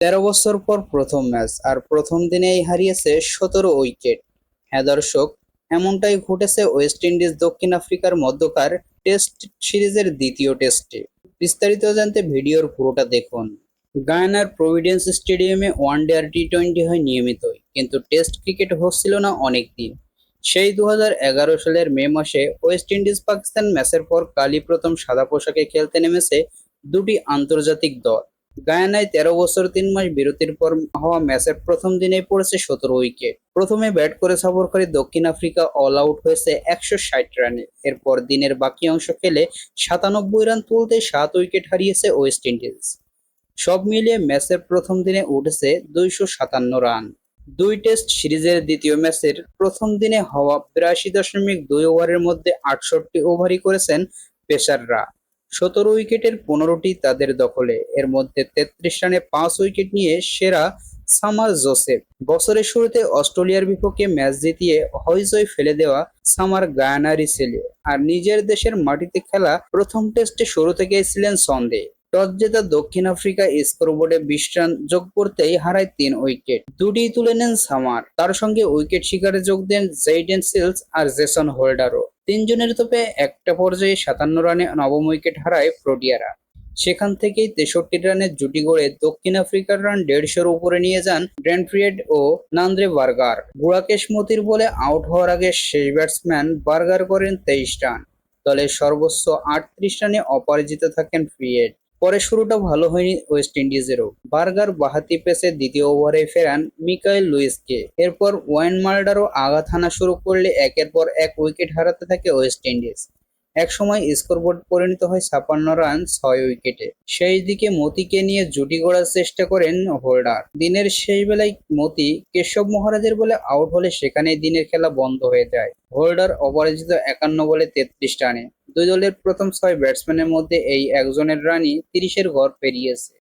তেরো বছর পর প্রথম ম্যাচ, আর প্রথম দিনেই হারিয়েছে সতেরো উইকেট। হ্যাঁ দর্শক, এমনটাই ঘটেছে ওয়েস্ট ইন্ডিজ দক্ষিণ আফ্রিকার মধ্যকার টেস্ট সিরিজের দ্বিতীয় টেস্টে। বিস্তারিত জানতে ভিডিওর পুরোটা দেখুন। গায়ানার প্রভিডেন্স স্টেডিয়ামে ওয়ানডে আর টি টোয়েন্টি হয় নিয়মিতই, কিন্তু টেস্ট ক্রিকেট হচ্ছিল না অনেক দিন সেই দু হাজার এগারো সালের মে মাসে ওয়েস্ট ইন্ডিজ পাকিস্তান ম্যাচের পর কালই প্রথম সাদা পোশাকে খেলতে নেমেছে দুটি আন্তর্জাতিক দল। গায়ানায় তেরো বছর তিন মাস বিরতির পর হওয়া ম্যাচের প্রথম দিনেই পড়েছে সতেরো উইকেট। প্রথমে ব্যাট করে সফরকারী দক্ষিণ আফ্রিকা অল আউট হয়েছে একশো ষাট রানে। এরপর দিনের বাকি অংশ খেলে সাতানব্বই রান তুলতে সাত উইকেট হারিয়েছে ওয়েস্ট ইন্ডিজ। সব মিলিয়ে ম্যাচের প্রথম দিনে উঠেছে দুইশো সাতান্ন রান। দুই টেস্ট সিরিজের দ্বিতীয় ম্যাচের প্রথম দিনে হওয়া বিরাশি দশমিক দুই ওভারের মধ্যে আটষট্টি ওভারই করেছেন পেসাররা। সতেরো উইকেটের পনেরোটি তাদের দখলে। এর মধ্যে তেত্রিশ রানে পাঁচ উইকেট নিয়ে সেরা সামার জোসেফ। বছরের শুরুতে অস্ট্রেলিয়ার বিপক্ষে ম্যাচ জিতিয়ে হইচই ফেলে দেওয়া সামার গায়ানারি ছেলে আর নিজের দেশের মাটিতে খেলা প্রথম টেস্টে শুরু থেকেই ছিলেন সন্দেহ টস জেতা দক্ষিণ আফ্রিকা স্কোরবোর্ডে বিশ রান যোগ করতেই হারায় তিন উইকেট। দুটি তুলে নেন সামার। তার সঙ্গে উইকেট শিকারে যোগ দেন জেইডেন সিলস আর জেসন হোল্ডারও। তিনজনের তোপে একটা পর্যায়ে সাতান্ন রানে নবম উইকেট হারায় প্রোটিয়ারা সেখান থেকেই তেষট্টি রানের জুটি গড়ে দক্ষিণ আফ্রিকার রান দেড়শোর উপরে নিয়ে যান ড্রেনফ্রিয়েড ও নান্দ্রে বার্গার। গুড়াকেশ মতির বলে আউট হওয়ার আগে শেষ ব্যাটসম্যান বার্গার করেন তেইশ রান। দলের সর্বোচ্চ আটত্রিশ রানে অপরাজিত থাকেন ফ্রিয়েড। পরে শুরুটা ভালো হয়নি ওয়েস্ট ইন্ডিজেরও। বার্গার বাহাতি পেসে দ্বিতীয় ওভারে ফেরান মিকাইল লুইসকে। এরপর ওয়াইন মাল্ডারও আঘাত হানা শুরু করলে একের পর এক উইকেট হারাতে থাকে ওয়েস্ট ইন্ডিজ। একসময় স্কোরবোর্ড পরিণত হয় ছাপান্ন রান, ছয় উইকেটে। সেই দিকে মতিকে নিয়ে জুটি গড়ার চেষ্টা করেন হোল্ডার। দিনের শেষ বেলায় মতি কেশব মহারাজের বলে আউট হলে সেখানেই দিনের খেলা বন্ধ হয়ে যায়। হোল্ডার অপরাজিত একান্ন বলে তেত্রিশ রানে। দুই দলের প্রথম ছয় ব্যাটসম্যানের মধ্যে এই একজনের রানই তিরিশের ঘর পেরিয়েছে।